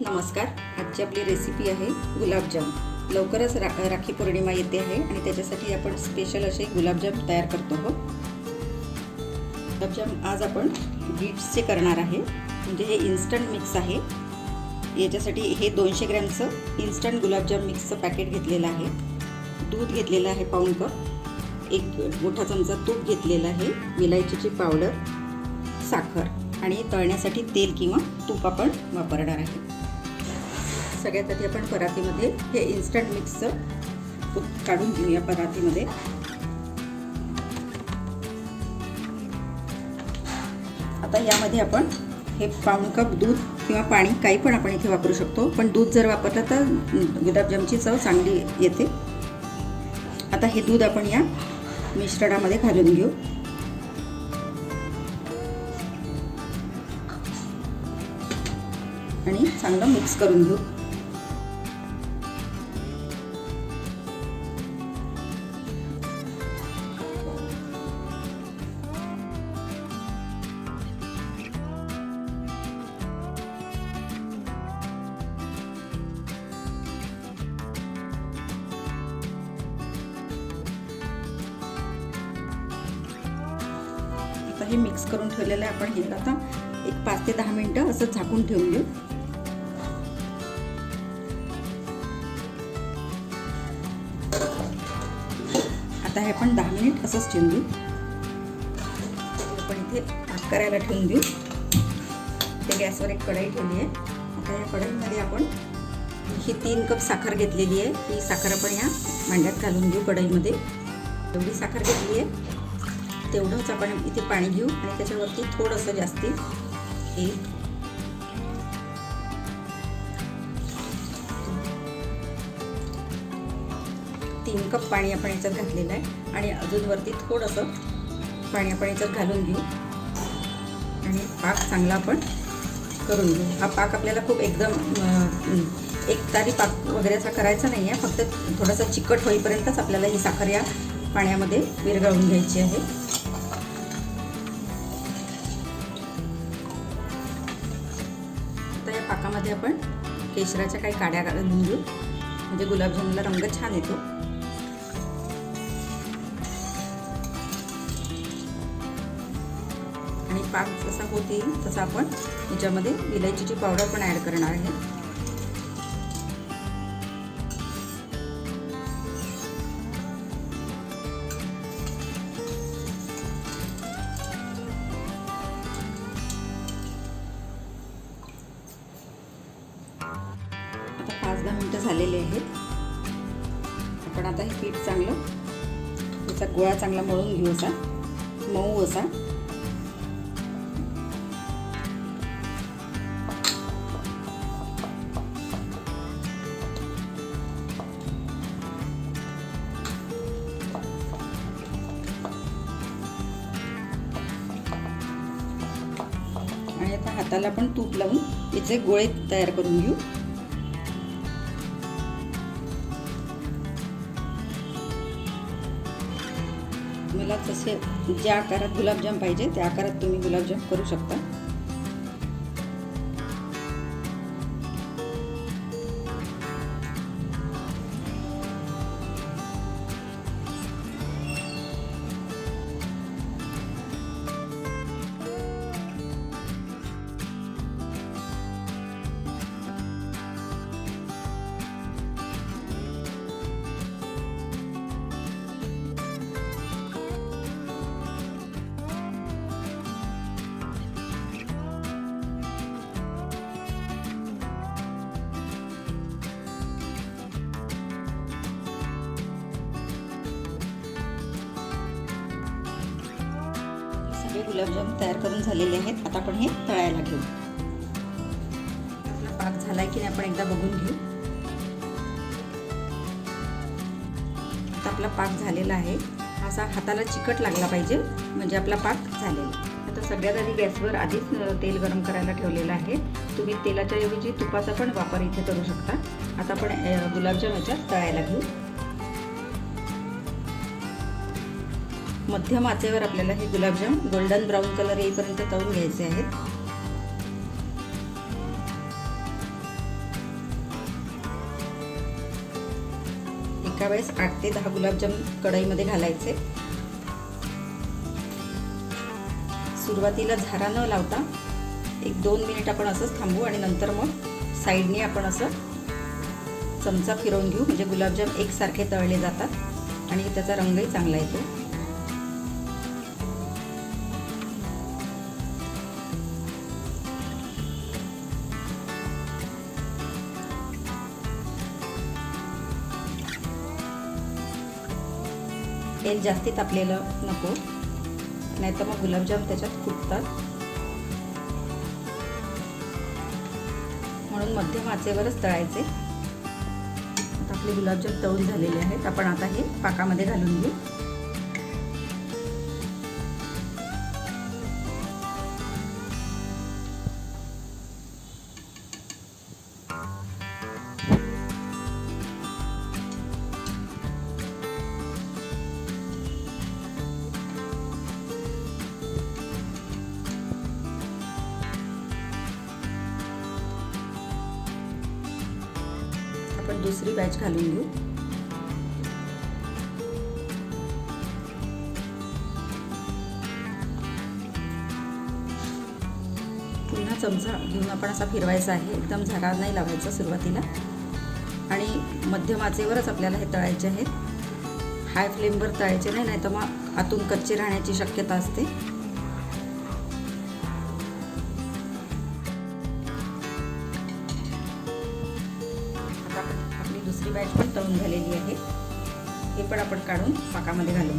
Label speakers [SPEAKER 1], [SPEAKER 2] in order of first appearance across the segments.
[SPEAKER 1] नमस्कार. आजची आपली रेसिपी आहे गुलाबजाम. लवकरच रा राखी पौर्णिमा येते आहे आणि त्याच्यासाठी आपण स्पेशल असे गुलाबजाम तयार करतो आहोत. गुलाबजाम आज आपण बीट्सचे करणार आहे. म्हणजे हे इन्स्टंट मिक्स आहे. याच्यासाठी हे दोनशे ग्रॅमचं इन्स्टंट गुलाबजाम मिक्सचं पॅकेट घेतलेलं आहे. दूध घेतलेलं आहे पाऊण कप. एक मोठा चमचा तूप घेतलेला आहे. विलायचीची पावडर साखर आणि तळण्यासाठी तेल किंवा तूप आपण वापरणार आहे. सगळ्यात आधी आपण परातीमध्ये हे इन्स्टंट मिक्सचं काढून घेऊया परातीमध्ये. आता यामध्ये आपण हे पाऊण कप दूध किंवा पाणी काही पण आपण इथे वापरू शकतो. पण दूध जर वापरलं तर गुलाबजामची चव चांगली येते. आता हे दूध आपण या मिश्रणामध्ये घालून घेऊ. आणि चांगलं मिक्स करून घेऊ. हे मिक्स करून ठेवलेलं आहे. आपण हे आता एक पाच ते दहा मिनटं असं झाकून ठेवून घेऊ. आता हे आपण दहा मिनिट असंच ठेवून देऊ आपण इथे पाक करायला ठेवून देऊ. ते गॅसवर एक कढई ठेवली आहे. आता या कढईमध्ये आपण ही तीन कप साखर घेतलेली आहे. ही साखर आपण या मांड्यात घालून घेऊ कढईमध्ये. एवढी साखर घेतली आहे. तेवढंच आपण इथे पाणी घेऊ आणि त्याच्यावरती थोडंसं जास्ती एक तीन कप पाणी आपण याच्यात घातलेलं आहे. आणि अजून वरती थोडंसं पाणी आपण याच्यात घालून घेऊ. आणि पाक चांगला आपण करून घेऊ. हा पाक आपल्याला खूप एकदम एक तारी पाक वगैरे असा करायचा नाही आहे. फक्त थोडासा चिकट होईपर्यंतच आपल्याला ही साखर या पाण्यामध्ये विरघळून घ्यायची आहे. आता आपण केशराच्या काही काड्या घालून घेऊ म्हणजे गुलाबजामुनला रंग छान येतो. आणि पाक जसा होत येईल तसा आपण याच्यामध्ये इलायचीची पावडर पण ॲड करणार आहे. मिनटं झालेले आहेत. आपण आता हे पीठ चांगलं त्याचा गोळा चांगला मळून घेऊ असा मऊ असा. आणि आता हाताला पण तूप लावून याचे गोळे तयार करून घेऊ. तुम्हाला जसे ज्या आकारात गुलाबजाम पाहिजे त्या आकारात तुम्ही गुलाबजाम करू शकता. सगळे गुलाबजाम तयार करून झालेले आहेत. आता आपण हे तळायला घेऊ. आपला पाक झाला की नाही आपण एकदा बघून घेऊ. आता आपला पाक झालेला आहे. असा हाताला चिकट लागला पाहिजे म्हणजे आपला पाक झालेला. आता सगळ्यात आधी गॅसवर आधीच तेल गरम करायला ठेवलेलं आहे. तुम्ही तेलाच्या ऐवजी तुपाचा पण वापर इथे करू शकता. आता आपण गुलाबजाम ह्याच्यात तळायला घेऊ. मध्यम आचेवर आपल्याला हे गुलाबजाम गोल्डन ब्राऊन कलर येईपर्यंत तळून घ्यायचे आहेत. एका वेळेस आठ ते दहा गुलाबजाम कढईमध्ये घालायचे. सुरुवातीला झारा न लावता एक दोन मिनिट आपण असंच थांबू आणि नंतर मग साईडने आपण असं चमचा फिरवून घेऊ. म्हणजे गुलाबजाम एकसारखे तळले जातात आणि त्याचा रंगही चांगला येतो. तेल जास्ती तापलेलं नको. नाही तर मग गुलाबजाम त्याच्यात फुटतात. म्हणून मध्यम आचेवरच तळायचे. आता आपले गुलाबजाम तळून झालेले आहेत. आपण आता हे पाकामध्ये घालून घेऊ. दुसरी बॅच घालून घेऊ. पुन्हा चमचा घेऊन आपण असा फिरवायचा आहे. एकदम झारा नाही लावायचा सुरुवातीला. आणि मध्यम आचेवरच आपल्याला हे तळायचे आहेत. हाय फ्लेमवर तळायचे नाही नाही तर मग आतून कच्चे राहण्याची शक्यता असते. दुसरी बॅच पण तळून झालेली आहे. हे पण आपण काढून पाकामध्ये घालून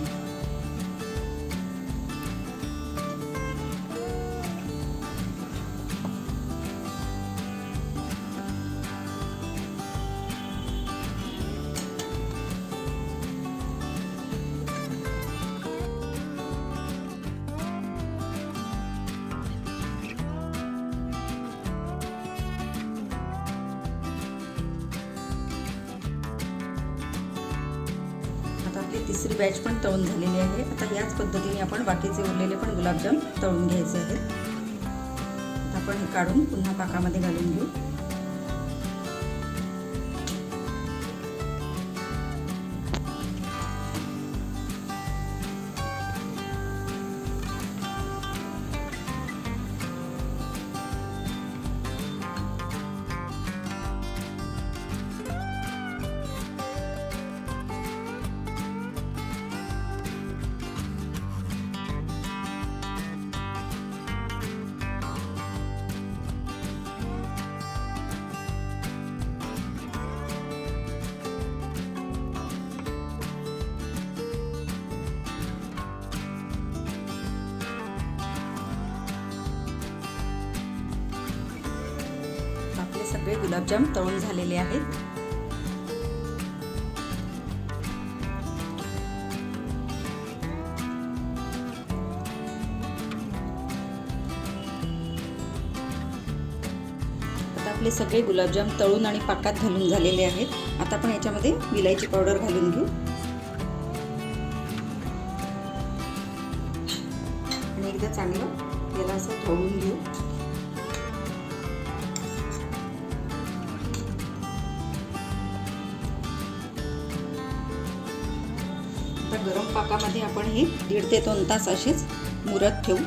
[SPEAKER 1] तिसरी बॅच पण तळून झालेली आहे. आता याच पद्धतीने आपण बाकीचे उरलेले पण गुलाबजाम तळून घ्यायचे आहेत. आपण हे काढून पुन्हा पाकामध्ये घालून घेऊ. आपले गुलाबजाम तळून झालेले आहेत. आता आपले सगळे गुलाबजाम तळून आणि पाकात घालून झालेले आहेत. आता आपण याच्यामध्ये विलायची पावडर घालून घेऊ. आणि एकदा चांगलं याला असं ढवळून घेऊ. गरम पाकामध्ये आपण हे दीड ते दोन तास असेच मुरत ठेवू.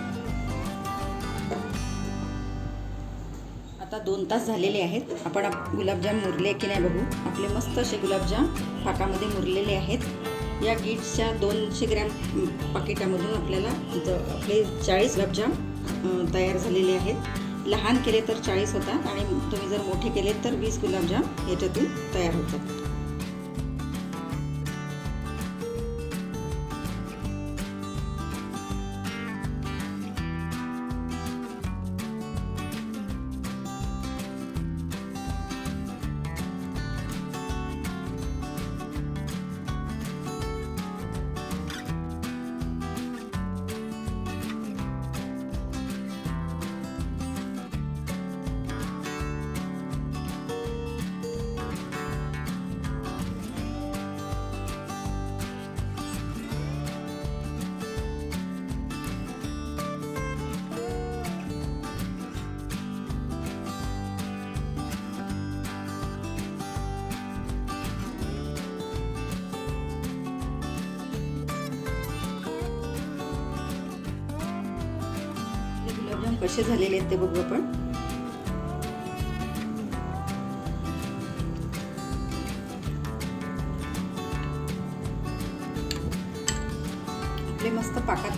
[SPEAKER 1] आता दोन तास झालेले आहेत. आपण गुलाबजाम मुरले की नाही बघू. आपले मस्त असे गुलाबजाम पाकामध्ये मुरलेले आहेत. या गीट्सच्या दोनशे ग्रॅम पाकिटामधून आपल्याला आपले चाळीस गुलाबजाम तयार झालेले आहेत. लहान केले तर चाळीस होतात आणि तुम्ही जर मोठे केले तर वीस गुलाबजाम याच्यातून तयार होतात. कसे झालेले आहेत ते बघू आपण. आपले मस्त पाकात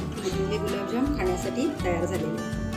[SPEAKER 1] गुलाबजाम खाण्यासाठी तयार झालेले आहेत.